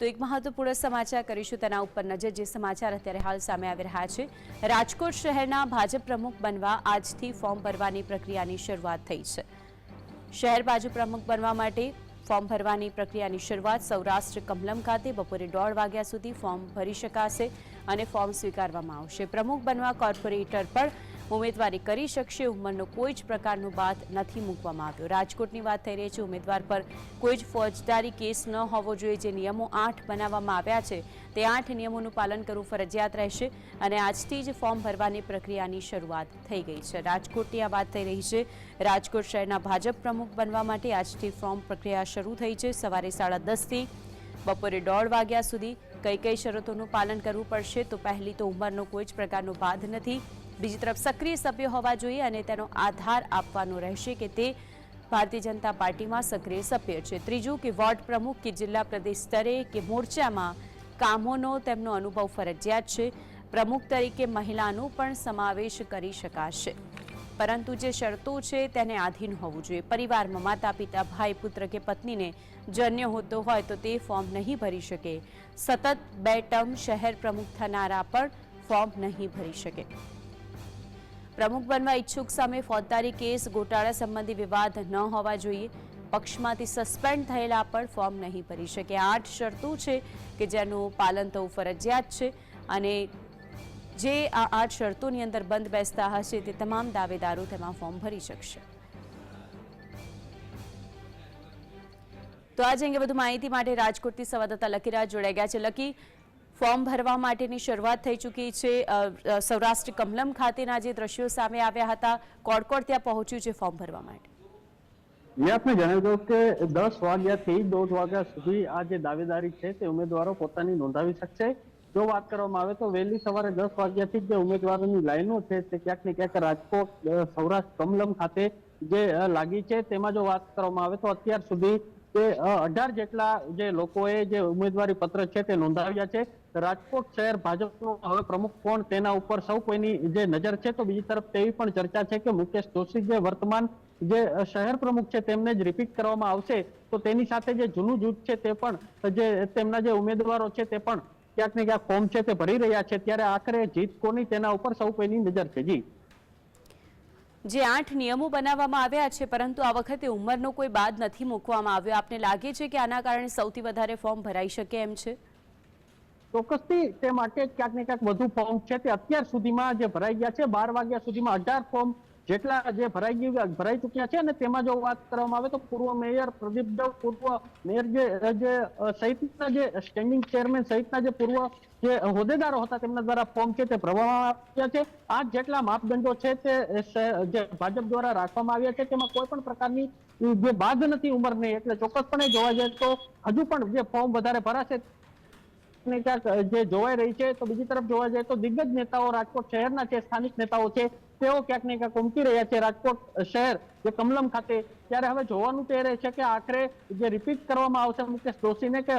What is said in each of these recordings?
તો એક મહત્વપૂર્ણ સમાચાર કરીશું તેના ઉપર નજર, જે સમાચાર અત્યારે હાલ સામે આવી રહ્યા છે. રાજકોટ શહેરના ભાજપ પ્રમુખ બનવા આજથી ફોર્મ ભરવાની પ્રક્રિયાની શરૂઆત થઈ છે. શહેર ભાજપ પ્રમુખ બનવા માટે ફોર્મ ભરવાની પ્રક્રિયાની શરૂઆત સૌરાષ્ટ્ર કમલમ ખાતે બપોરે દોઢ વાગ્યા સુધી ફોર્મ ભરી શકાશે અને ફોર્મ સ્વીકારવામાં આવશે. પ્રમુખ બનવા કોર્પોરેટર પણ ઉમેદવારી કરી શકશે, ઉંમરનો કોઈ જ પ્રકારનો બાદ નથી મૂકવામાં આવ્યો. રાજકોટની વાત થઈ રહી છે, ઉમેદવાર પર કોઈ જ ફોજદારી કેસ ન હોવો જોઈએ, જે નિયમો આઠ બનાવવામાં આવ્યા છે, તે આઠ નિયમોનું પાલન કરવું ફરજિયાત રહેશે અને આજથી જ ફોર્મ ભરવાની પ્રક્રિયાની શરૂઆત થઈ ગઈ છે. રાજકોટની આ વાત થઈ રહી છે, રાજકોટ શહેરના ભાજપ પ્રમુખ બનવા માટે આજથી ફોર્મ પ્રક્રિયા શરૂ થઈ છે. સવારે સાડા દસથી બપોરે દોઢ વાગ્યા સુધી કઈ કઈ શરતોનું પાલન કરવું પડશે, તો પહેલી તો ઉંમરનો કોઈ જ પ્રકારનો બાધ નથી. બીજી તરફ સક્રિય સભ્ય હોવા જોઈએ અને તેનો આધાર આપવાનો રહેશે કે તે ભારતીય જનતા પાર્ટીમાં સક્રિય સભ્ય છે. ત્રીજું કે વોર્ડ પ્રમુખ કે જિલ્લા પ્રદેશ સ્તરે કે મોરચામાં કામોનો તેમનો અનુભવ ફરજિયાત છે. પ્રમુખ તરીકે મહિલાનો પણ સમાવેશ કરી શકાશે. પરંતુ જે શરતો છે તેને આધીન હોવું જોઈએ. પરિવારમાં માતા પિતા ભાઈ, પુત્ર કે પત્નીને જન્ય હોતો હોય તો તે ફોર્મ નહીં ભરી શકે. સતત બે ટર્મ શહેર પ્રમુખ થનારા પણ ફોર્મ નહીં ભરી શકે. પ્રમુખ બનવા ઈચ્છુક સામે ફોજદારી કેસ, ગોટાળા સંબંધી વિવાદ ન હોવા જોઈએ. પક્ષમાંથી સસ્પેન્ડ થયેલા પણ ફોર્મ નહીં ભરી શકે. આઠ શરતો છે કે જેનું પાલન થવું ફરજિયાત છે અને જે આ આઠ શરતોની અંદર બંધ બેસતા હશે તે તમામ દાવેદારો તેમાં ફોર્મ ભરી શકશે. તો આજે અંગે વધુ માહિતી માટે રાજકોટથી સંવાદદાતા લકીરાજ જોડાઈ ગયા છે. લકી ફોર્મ ભરવા માટેની શરૂઆત થઈ ચૂકી છે. સૌરાષ્ટ્ર કમલમ ખાતેના જે દ્રશ્યો સામે આવ્યા હતા કોડ કોડ ત્યાં પહોંચ્યું છે ફોર્મ ભરવા માટે. મેં આપને જણાવી દઉં કે દસ વાગ્યાથી દોઢ વાગ્યા સુધી આ જે દાવેદારી છે તે ઉમેદવારો પોતાની નોંધાવી શકશે. જો વાત કરવામાં આવે તો વહેલી સવારે દસ વાગ્યાથી જે ઉમેદવારોની લાઈનો છે તે ક્યાંક ને ક્યાંક રાજકોટ સૌરાષ્ટ્ર કમલમ ખાતે જે લાગી છે તેમાં જો વાત કરવામાં આવે તો અત્યાર સુધી તે અઢાર જેટલા જે લોકોએ જે ઉમેદવારી પત્ર છે તે નોંધાવ્યા છે. રાજકોટ શહેર ભાજપનો હવે પ્રમુખ કોણ તેના ઉપર સૌ કોઈની જે નજર છે તો બીજી તરફ તેવી પણ ચર્ચા છે કે મુકેશ જોશી જે વર્તમાન જે શહેર પ્રમુખ છે તેમને જ રિપીટ કરવામાં આવશે. તો તેની સાથે જે જૂનું જૂથ છે તે પણ, જે તેમના જે ઉમેદવારો છે તે પણ ક્યાંક ને ક્યાંક ફોર્મ છે તે ભરી રહ્યા છે. ત્યારે આખરે જીત કોની તેના ઉપર સૌ કોઈની નજર છે? જી. જે આઠ નિયમો બનાવવામાં આવ્યા છે, પરંતુ આ વખતે ઉંમરનો કોઈ બાદ નથી મૂકવામાં આવ્યો. આપને લાગે છે કે આના કારણે સૌથી વધારે ફોર્મ ભરાઈ શકે એમ છે? ચોક્કસથી તે માટે ક્યાંક ને ક્યાંક વધુ ફોર્મ છે. તે અત્યાર સુધીમાં જે ભરાઈ ગયા છે, બાર વાગ્યા સુધીમાં અઢાર ફોર્મ જેટલા જે ભરાઈ ગયું ભરાઈ ચૂક્યા છે અને તેમાં જો વાત કરવામાં આવે તો પૂર્વ મેયર પ્રદીપ દેવ, પૂર્વ મેયર જે જે સહિતના જે સ્ટેન્ડિંગ ચેરમેન સહિતના જે પૂર્વ જે હોદ્દેદારો હતા તેમના દ્વારા ફોર્મ છે તે ભરવામાં આવ્યા છે. આ જેટલા માપદંડો છે તે જે ભાજપ દ્વારા રાખવામાં આવ્યા છે તેમાં કોઈ પણ પ્રકારની જે બાદ નથી ઉંમરની એટલે ચોક્કસપણે જોવા જાય તો હજુ પણ જે ફોર્મ વધારે ભરાશે જે જોવાઈ રહી છે તો બીજી તરફ જોવા જાય તો દિગ્ગજ નેતાઓ રાજકોટ શહેરના જે સ્થાનિક નેતાઓ છે તેઓ ક્યાંક ને ક્યાંક ઉમટી રહ્યા છે. રાજકોટ શહેર જે કમલમ ખાતે. ત્યારે હવે જોવાનું તે રહે છે કે આખરે જે રિપીટ કરવામાં આવશે, મુકેશ જોશીને કે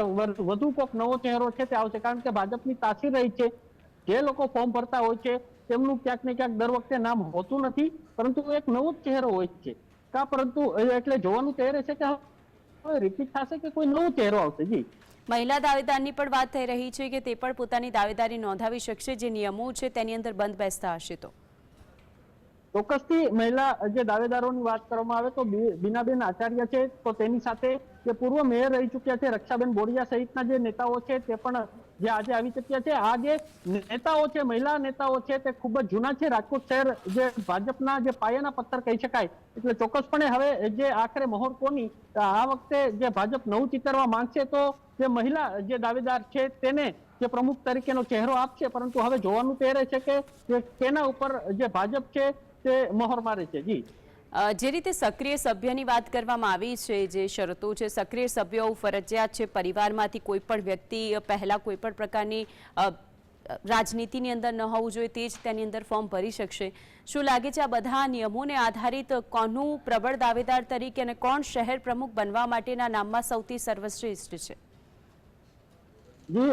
વધુ કોઈક નવો ચહેરો છે તે આવશે? કારણ કે ભાજપની તાસીર રહી છે. જે લોકો ફોર્મ ભરતા હોય છે, તેમનું ક્યાંક ને ક્યાંક દર વખતે નામ હોતું નથી, પરંતુ એક નવો જ ચહેરો હોય છે. કા પરંતુ એટલે જોવાનું તે રહેશે કે હવે રિપીટ થશે કે કોઈ નવો ચહેરો આવશે? જી. મહિલા દાવેદારની પણ વાત થઈ રહી છે કે તે પણ પોતાની દાવેદારી નોંધાવી શકશે. જે નિયમો છે તેની અંદર બંધ બેસતા હશે તો. ચોક્કસથી મહિલા, જે દાવેદારોની વાત કરવામાં આવે તો બીનાબેન આચાર્ય છે, તો તેની સાથે જે પૂર્વ મેયર રહી ચૂક્યા છે, રક્ષાબેન બોરિયા સહિતના જે નેતાઓ છે, તે પણ જે આજે આવી ચૂક્યા છે. આ જે નેતાઓ છે, મહિલા નેતાઓ છે, તે ખૂબ જ જૂના છે. રાજકોટ શહેર જે ભાજપના જે પાયાના પથ્થર કહી શકાય. એટલે ચોક્કસપણે હવે જે આખરે મહોર કોની, આ વખતે જે ભાજપ નવું ચિતરવા માંગશે, તો જે મહિલા જે દાવેદાર છે, તેને જે પ્રમુખ તરીકેનો ચહેરો આપશે. પરંતુ હવે જોવાનું તે રહે છે કે તેના ઉપર જે ભાજપ છે તે મહોર મારે છે જી. જે રીતે સક્રિય સભ્યની વાત કરવામાં આવી છે જે શરતો છે સક્રિય સભ્યો ફરજિયાત છે પરિવારમાંથી કોઈ પણ વ્યક્તિ પહેલાં કોઈ પણ પ્રકારની રાજનીતિની અંદર ન હોવું જોઈએ તે જ તેની અંદર ફોર્મ ભરી શકશે. શું લાગે છે આ બધા નિયમોને આધારિત કોનું પ્રબળ દાવેદાર તરીકે અને કોણ શહેર પ્રમુખ બનવા માટેના નામમાં સૌથી સર્વશ્રેષ્ઠ છે? જે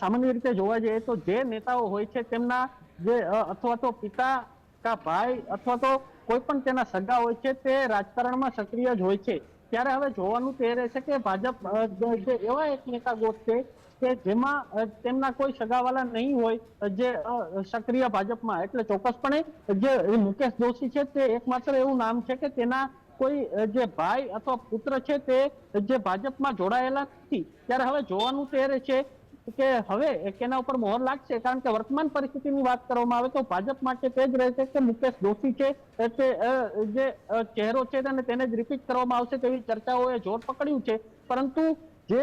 સામાન્ય રીતે જોવા જઈએ તો જે નેતાઓ હોય છે તેમના જે અથવા તો પિતા કા ભાઈ અથવા તો કોઈ પણ તેના સગા હોય છે, તે રાજકારણમાં સક્રિય જ હોય છે. ત્યારે હવે જોવાનું તે રહેશે કે ભાજપ જે એવા એક નેતા ગોતશે કે જેમાં તેમના કોઈ સગાવાલા નહીં હોય જે સક્રિય ભાજપમાં. એટલે ચોક્કસપણે જે મુકેશ દોશી છે, તે એકમાત્ર એવું નામ છે કે તેના કોઈ જે ભાઈ અથવા પુત્ર છે, તે જે ભાજપમાં જોડાયેલા નથી. ત્યારે હવે જોવાનું તે રહેશે કે હવે તેના ઉપર મોહર લાગશે, કારણ કે વર્તમાન પરિસ્થિતિની વાત કરવામાં આવે તો ભાજપ માટે તે જ રહેશે કે મુકેશ દોશી છે તે જે ચહેરો છે અને તેને જ રિપીટ કરવામાં આવશે તેવી ચર્ચાઓએ જોર પકડ્યું છે. પરંતુ જે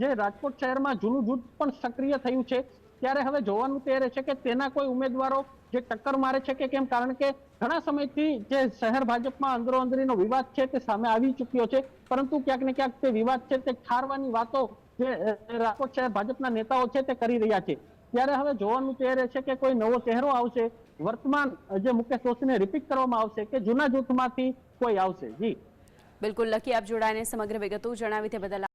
જે રાજકોટ શહેરમાં જૂનું જૂથ પણ સક્રિય થયું છે, ત્યારે હવે જોવાનું તે રહેશે કે તેના કોઈ ઉમેદવારો જે ટક્કર મારે છે કે કેમ? કારણ કે ઘણા સમયથી જે શહેર ભાજપમાં અંદરો અંદરીનો વિવાદ છે તે સામે આવી ચૂક્યો છે, પરંતુ ક્યાંક ને ક્યાંક તે વિવાદ છે તે ઠારવાની વાતો જે રાજકોટ શહેર ભાજપના નેતાઓ છે તે કરી રહ્યા છે. ત્યારે હવે જોવાનું તે રહેશે કે કોઈ નવો ચહેરો આવશે. વર્તમાન જે મુકેશ દોશીને રિપીટ કરવામાં આવશે કે જૂના જૂથમાંથી કોઈ આવશે? જી. બિલકુલ, લકી આપ જોડાઈને સમગ્ર વિગતો જણાવી તે બદલ